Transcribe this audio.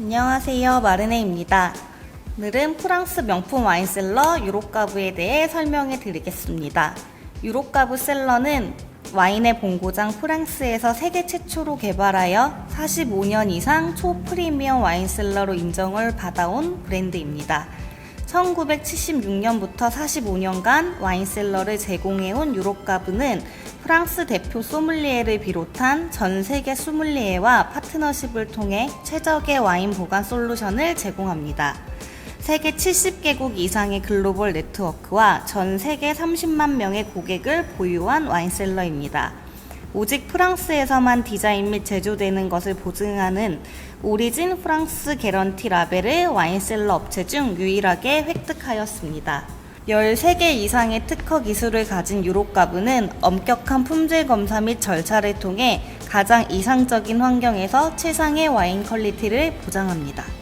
안녕하세요. 마르네입니다. 오늘은 프랑스 명품 와인셀러 유로가브에 대해 설명해 드리겠습니다. 유로가브 셀러는 와인의 본고장 프랑스에서 세계 최초로 개발하여 45년 이상 초프리미엄 와인셀러로 인정을 받아온 브랜드입니다. 1976년부터 45년간 와인셀러를 제공해온 유로가브는 프랑스 대표 소믈리에를 비롯한 전 세계 소믈리에와 파트너십을 통해 최적의 와인 보관 솔루션을 제공합니다. 세계 70개국 이상의 글로벌 네트워크와 전 세계 30만 명의 고객을 보유한 와인셀러입니다. 오직 프랑스에서만 디자인 및 제조되는 것을 보증하는 오리진 프랑스 개런티 라벨을 와인셀러 업체 중 유일하게 획득하였습니다. 13개 이상의 특허 기술을 가진 유로가브는 엄격한 품질 검사 및 절차를 통해 가장 이상적인 환경에서 최상의 와인 퀄리티를 보장합니다.